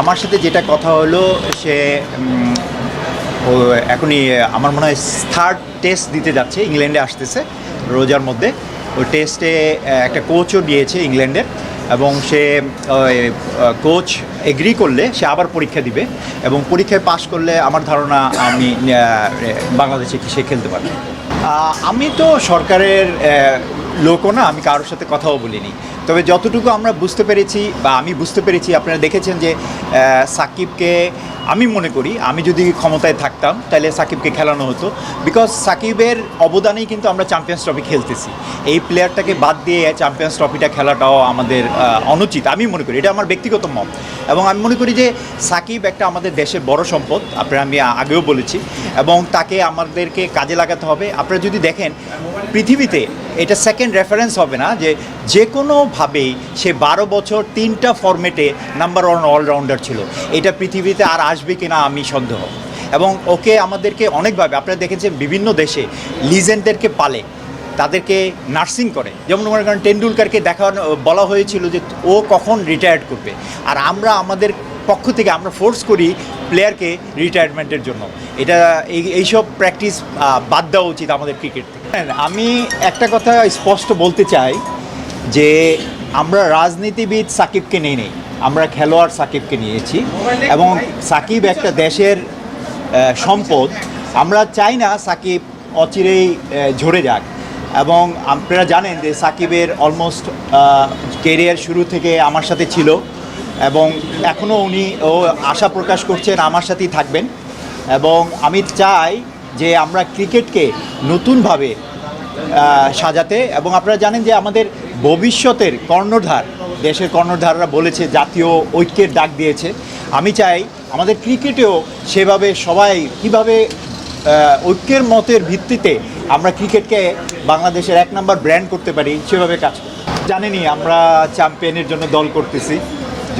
আমার সাথে যেটা কথা হলো, সে এখনই, আমার মনে হয় থার্ড টেস্ট দিতে যাচ্ছে, ইংল্যান্ডে আসতেছে রোজার মধ্যে। ওই টেস্টে একটা কোচও দিয়েছে ইংল্যান্ডের এবং সে কোচ এগ্রি করলে সে আবার পরীক্ষা দিবে এবং পরীক্ষায় পাশ করলে আমার ধারণা আমি বাংলাদেশে সে খেলতে পারবে। আমি তো সরকারের লোকও না, আমি কারোর সাথে কথাও বলিনি। তবে যতটুকু আমরা বুঝতে পেরেছি বা আমি বুঝতে পেরেছি, আপনারা দেখেছেন যে সাকিবকে আমি মনে করি, আমি যদি ক্ষমতায় থাকতাম, তাহলে সাকিবকে খেলানো হতো। বিকজ সাকিবের অবদানেই কিন্তু আমরা চ্যাম্পিয়ন্স ট্রফি খেলতেছি। এই প্লেয়ারটাকে বাদ দিয়ে চ্যাম্পিয়ন্স ট্রফিটা খেলাটাও আমাদের অনুচিত। আমি মনে করি, এটা আমার ব্যক্তিগত মত। এবং আমি মনে করি যে, সাকিব একটা আমাদের দেশের বড় সম্পদ, আপনারা আমি আগেও বলেছি। এবং তাকে আমাদেরকে কাজে লাগাতে হবে। আপনারা যদি দেখেন পৃথিবীতে এটা সেকেন্ড রেফারেন্স হবে না, যে যে কোনোভাবেই সে বারো বছর তিনটা ফরম্যাটে নাম্বার ওয়ান অলরাউন্ডার ছিল। এটা পৃথিবীতে আর আসবে কি না আমি সন্দেহ। এবং ওকে আমাদেরকে অনেকভাবে, আপনারা দেখেছেন বিভিন্ন দেশে লিজেন্ডদেরকে পালে, তাদেরকে নার্সিং করে। যেমন মনে করেন টেন্ডুলকারকে দেখানো বলা হয়েছিল যে ও কখন রিটায়ার্ড করবে। আর আমরা, আমাদের পক্ষ থেকে আমরা ফোর্স করি প্লেয়ারকে রিটায়ারমেন্টের জন্য। এটা এই এইসব প্র্যাকটিস বাদ দেওয়া উচিত আমাদের ক্রিকেট থেকে। হ্যাঁ, আমি একটা কথা স্পষ্ট বলতে চাই যে আমরা রাজনীতিবিদ সাকিবকে নিয়ে নেই। আমরা খেলোয়াড় সাকিবকে নিয়েছি এবং সাকিব একটা দেশের সম্পদ। আমরা চাই না সাকিব অচিরেই ঝরে যাক। এবং আপনারা জানেন যে সাকিবের অলমোস্ট কেরিয়ার শুরু থেকে আমার সাথে ছিল। এবং এখনও উনি, ও আশা প্রকাশ করছেন আমার সাথেই থাকবেন। এবং আমি চাই যে আমরা ক্রিকেটকে নতুনভাবে সাজাতে এবং আপনারা জানেন যে আমাদের ভবিষ্যতের কর্ণধার, দেশের কর্ণধাররা বলেছে, জাতীয় ঐক্যের ডাক দিয়েছে। আমি চাই আমাদের ক্রিকেটেও সেভাবে সবাই কীভাবে ঐক্যের মতের ভিত্তিতে আমরা ক্রিকেটকে বাংলাদেশের এক নম্বর ব্র্যান্ড করতে পারি, সেভাবে কাজ করি। জানেনই আমরা চ্যাম্পিয়নের জন্য দল করতেছি।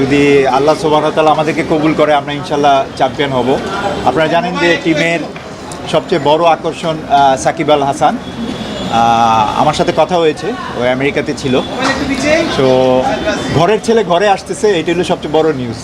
যদি আল্লাহ সুবাহতাল আমাদেরকে কবুল করে আমরা ইনশাল্লাহ চ্যাম্পিয়ন হব। আপনারা জানেন যে টিমের সবচেয়ে বড় আকর্ষণ সাকিব আল হাসান। আমার সাথে কথা হয়েছে ও আমেরিকাতে ছিল। তো ঘরের ছেলে ঘরে আসতেছে এটি হলো সবচেয়ে বড় নিউজ